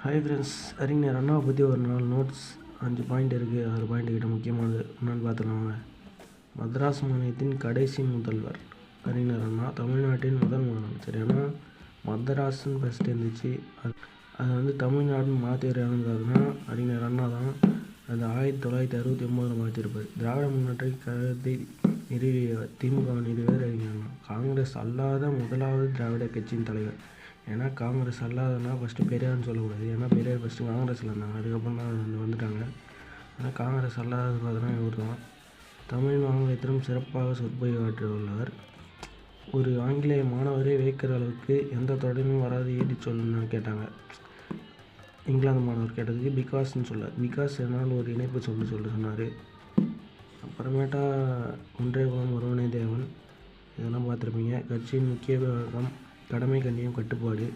Hi friends அறிஞர் அண்ணாவை பற்றி ஒரு நாலு நோட்ஸ் அஞ்சு பாயிண்ட் இருக்குது ஆறு பாயிண்ட் கிட்ட முக்கியமானது. என்னென்னு பார்த்துக்கலாங்க மദ്രാஸ் மாநிலத்தின் கடைசி முதல்வர். அறிஞர் அண்ணா தமிழ்நாட்டின் முதல் மாநிலம் சரியானா மதராஸ்ன்னு ஃபஸ்ட்டு இருந்துச்சு. அது அது வந்து தமிழ்நாடுன்னு மாற்றிடுறாங்கன்னு இறந்தாருன்னா அறிஞர் அண்ணா தான் அது ஆயிரத்தி தொள்ளாயிரத்தி அறுபத்தி ஒம்போதில் மாற்றிருப்பார் திராவிட முன்னேற்ற கழகத்தை நிறுவிய திமுக நிறுவியவர் அறிஞர் அண்ணா. காங்கிரஸ் அல்லாத முதலாவது திராவிட கட்சியின் தலைவர். ஏன்னா காங்கிரஸ் அல்லாதனா ஃபஸ்ட்டு பெரியார்னு சொல்லக்கூடாது. ஏன்னா பெரியார் ஃபஸ்ட்டு காங்கிரஸில் இருந்தாங்க. அதுக்கப்புறம் தான் வந்து வந்துட்டாங்க. ஆனால் காங்கிரஸ் அல்லாதது பார்த்தோன்னா இவர் தான். தமிழ் ஆங்கிலத்திலும் சிறப்பாக சொற்பொழிவாற்றி உள்ளவர் ஒரு ஆங்கிலேய மாணவரை வைக்கிற அளவுக்கு எந்த தொடர்பும் வராது ஏடி சொல்லுன்னு கேட்டாங்க. இங்கிலாந்து மாணவர் கேட்டதுக்கு பிகாஸ்ன்னு சொல்ல பிகாஸ் என்னால் ஒரு இணைப்பு சொல்லு சொல்ல சொன்னார். அப்புறமேட்டா ஒன்றே குலம் ஒருவனே தேவன். இதெல்லாம் பார்த்துருப்பீங்க. கட்சியின் முக்கிய விவகாரம் கடமை கண்ணியம் கட்டுப்பாடு